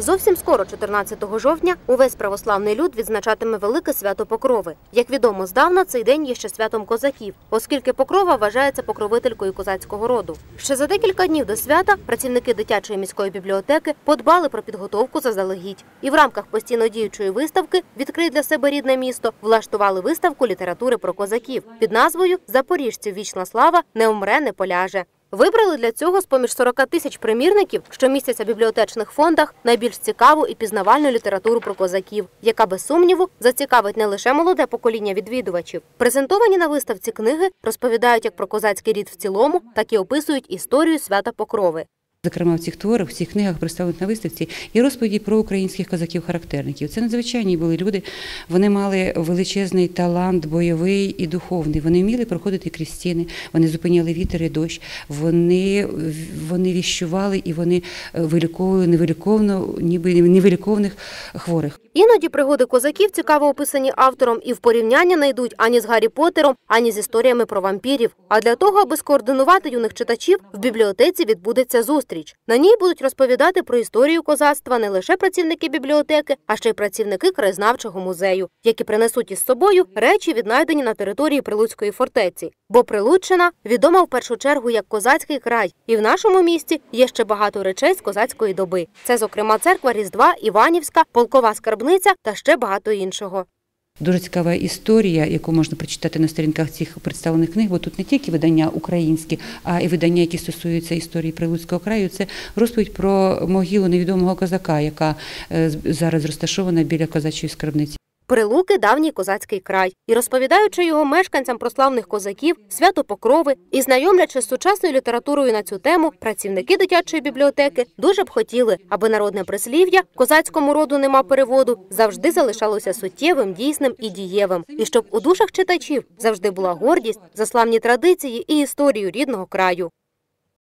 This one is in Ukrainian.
Зовсім скоро, 14 жовтня, увесь православний люд відзначатиме велике свято Покрови. Як відомо, здавна цей день є ще святом козаків, оскільки Покрова вважається покровителькою козацького роду. Ще за декілька днів до свята працівники дитячої міської бібліотеки подбали про підготовку заздалегідь. І в рамках постійно діючої виставки Відкрий для себе рідне місто влаштували виставку літератури про козаків під назвою Запоріжців вічна слава не умре, не поляже. Вибрали для цього з поміж 40 тисяч примірників, що містяться в бібліотечних фондах, найбільш цікаву і пізнавальну літературу про козаків, яка без сумніву зацікавить не лише молоде покоління відвідувачів. Презентовані на виставці книги розповідають як про козацький рід в цілому, так і описують історію свята Покрови. Зокрема, в цих творах, в цих книгах представлених на виставці є розповіді про українських козаків-характерників. Це надзвичайні були люди. Вони мали величезний талант бойовий і духовний. Вони вміли проходити крізь стіни, вони зупиняли вітер і дощ, вони, вони віщували і вони е, виліковували невиліковно, ніби невилікованих хворих. Іноді пригоди козаків цікаво описані автором і в порівняння не йдуть ані з Гаррі Поттером, ані з історіями про вампірів. А для того, аби скоординувати юних читачів, в бібліотеці відбудеться зустріч. На ній будуть розповідати про історію козацтва не лише працівники бібліотеки, а ще й працівники краєзнавчого музею, які принесуть із собою речі, віднайдені на території Прилуцької фортеці. Бо Прилуччина відома в першу чергу як козацький край, і в нашому місті є ще багато речей з козацької доби. Це, зокрема, церква Різдва, Іванівська, полкова скарбниця та ще багато іншого. Дуже цікава історія, яку можна прочитати на сторінках цих представлених книг, бо тут не тільки видання українські, а й видання, які стосуються історії Прилуцького краю. Це розповідь про могилу невідомого козака, яка е, зараз розташована біля козачої скарбниці. Прилуки давній козацький край, і розповідаючи його мешканцям про славних козаків, свято Покрови і знайомлячи з сучасною літературою на цю тему, працівники дитячої бібліотеки дуже б хотіли, аби народне прислів'я козацькому роду нема переводу завжди залишалося суттєвим, дійсним і дієвим, і щоб у душах читачів завжди була гордість за славні традиції і історію рідного краю.